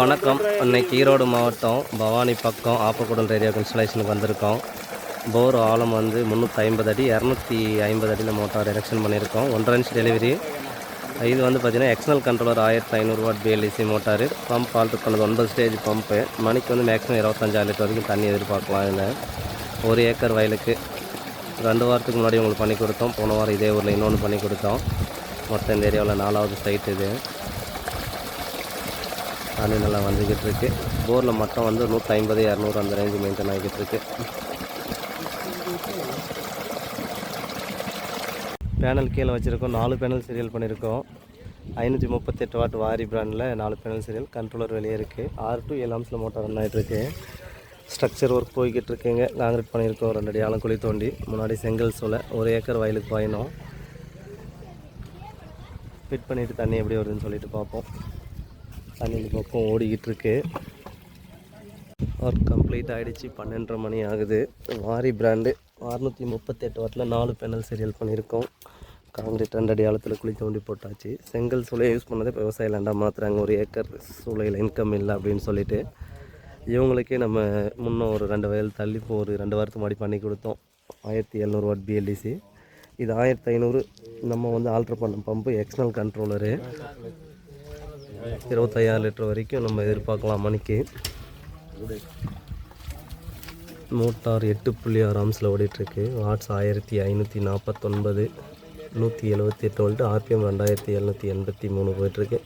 வணக்கம். இன்னைக்கு ஈரோடு மாவட்டம் பவானி பக்கம் ஆப்பக்கூடல் ஏரியா இன்ஸ்டலேஷனுக்கு வந்திருக்கோம். போர் ஆழம் வந்து முந்நூற்றி ஐம்பது அடி இரநூத்தி ஐம்பது அடியில் மோட்டார் எரெக்ஷன் பண்ணியிருக்கோம். ஒன்றரை இன்ச் டெலிவரி இது வந்து பார்த்திங்கன்னா எக்ஸ்னல் கண்ட்ரோலர் ஆயிரத்தி ஐநூறு watt BLDC motor. Pump alter பண்ணது ஒன்பது ஸ்டேஜ் பம்பு மணிக்கு வந்து மேக்ஸிமம் இருபத்தஞ்சாயிரம் லிட்டர் வரைக்கும் தண்ணி எதிர்பார்க்கலாம் இதில் ஒரு ஏக்கர் வயலுக்கு. ரெண்டு வாரத்துக்கு முன்னாடி உங்களுக்கு பண்ணி கொடுத்தோம். போன வாரம் இதே ஊரில் இன்னொன்று பண்ணி கொடுத்தோம். மொத்தம் இந்த ஏரியாவில் நாலாவது சைட் இது. தண்ணி நல்லா வந்துக்கிட்டு இருக்கு போரில் மட்டும் வந்து நூற்றி ஐம்பது இரநூறு அந்த ரேஞ்சு மெயின்டைன் ஆகிக்கிட்டு இருக்கு பேனல் கீழே வச்சுருக்கோம். நாலு பேனல் சீரியல் பண்ணியிருக்கோம் ஐநூற்றி முப்பத்தெட்டு வாட் வாரி பிராண்டில் நாலு பேனல் சீரியல் கண்ட்ரோலர் வெளியே இருக்குது ஆறு டு ஏழு ஆம்ஸில் மோட்டார் ரன் ஆகிட்டுருக்கு ஸ்ட்ரக்சர் ஒர்க் போய்கிட்டு இருக்குங்க காங்கிரீட் பண்ணியிருக்கோம் ரெண்டு அடி ஆழம் குழி தோண்டி. முன்னாடி செங்கல் சோலை. ஒரு ஏக்கர் வயலுக்கு பாயணும். ஃபிட் பண்ணிவிட்டு தண்ணி எப்படி வருதுன்னு சொல்லிட்டு பார்ப்போம். தண்ணி இந்த பக்கம் ஓடிக்கிட்டு இருக்கு ஒர்க் கம்ப்ளீட் ஆகிடுச்சு பன்னெண்டரை மணி ஆகுது. வாரி பிராண்டு அறுநூற்றி முப்பத்தெட்டு வாட்டில் நாலு பேனல் சீரியல் பண்ணியிருக்கோம். காங்கிரீட் ரெண்டு அடி ஆழத்தில் குழி தோண்டி போட்டாச்சு. செங்கல் சூளையை யூஸ் பண்ணதே இப்போ விவசாய லேண்டாக மாற்றுறாங்க ஒரு ஏக்கர் சூளையில் இன்கம் இல்லை அப்படின்னு சொல்லிட்டு. இவங்களுக்கே நம்ம முன்ன ஒரு ரெண்டு வயல் தள்ளி இப்போ ஒரு ரெண்டு வாரத்துக்கு முன்னாடி பண்ணி கொடுத்தோம். ஆயிரத்தி எழுநூறு வாட் பிஎல்டிசி இது ஆயிரத்தி ஐநூறு. நம்ம வந்து ஆல்ட்ரு பண்ண பம்பு எக்ஸ்னல் கண்ட்ரோலரு இருபத்தையாறு லிட்டர் வரைக்கும் நம்ம எதிர்பார்க்கலாம் மணிக்கு. மோட்டார் எட்டு புள்ளி ஆறு ஆம்ஸில் ஓடிட்டுருக்கு. வாட்ஸ் ஆயிரத்தி ஐநூற்றி நாற்பத்தொன்பது நூற்றி எழுபத்தி எட்டு வோல்ட்டு ஆர்பிஎம் ரெண்டாயிரத்தி எழுநூற்றி எண்பத்தி மூணு போயிட்டுருக்கு.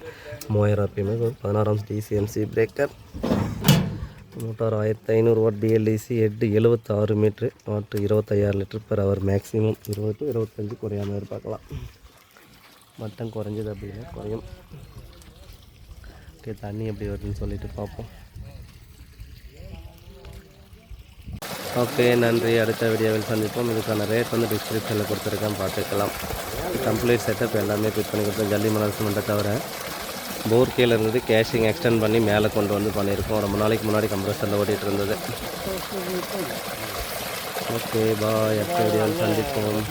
மூவாயிரம் ஆர்பிஎம் பதினாறாம் டிசிஎம்சி பிரேக்கர் மோட்டார் ஆயிரத்தி ஐநூறு வாட் டிஎல்டிசி எட்டு எழுபத்தாறு மீட்ரு வாட்டு இருபத்தையாறு லிட்டர் பெர் ஹவர் மேக்ஸிமம் இருபது டு இருபத்தஞ்சு குறையாமல் எதிர்பார்க்கலாம். மட்டம் குறைஞ்சது அப்படின்னா குறையும். ஓகே தண்ணி எப்படி வருதுன்னு சொல்லிட்டு பார்ப்போம். ஓகே நன்றி. அடுத்த வீடியோவில் சந்திப்போம். இதுக்கான ரேட் வந்து டிஸ்கிரிப்ஷனில் கொடுத்துருக்கேன். பார்த்துக்கலாம். கம்ப்ளீட் செட்டப் எல்லாமே ஃபிட் பண்ணி கொடுத்தோம் ஜல்லி மணல் சிமெண்ட்டை தவிர போர் கீழே இருந்தது. கேஷிங் எக்ஸ்டெண்ட் பண்ணி மேலே கொண்டு வந்து பண்ணியிருக்கோம். ரொம்ப நாளைக்கு முன்னாடி கம்ப்ரஸரில் ஓடிட்டு இருந்தது. ஓகே பாய் அடுத்த வீடியோவில் சந்திப்போம்.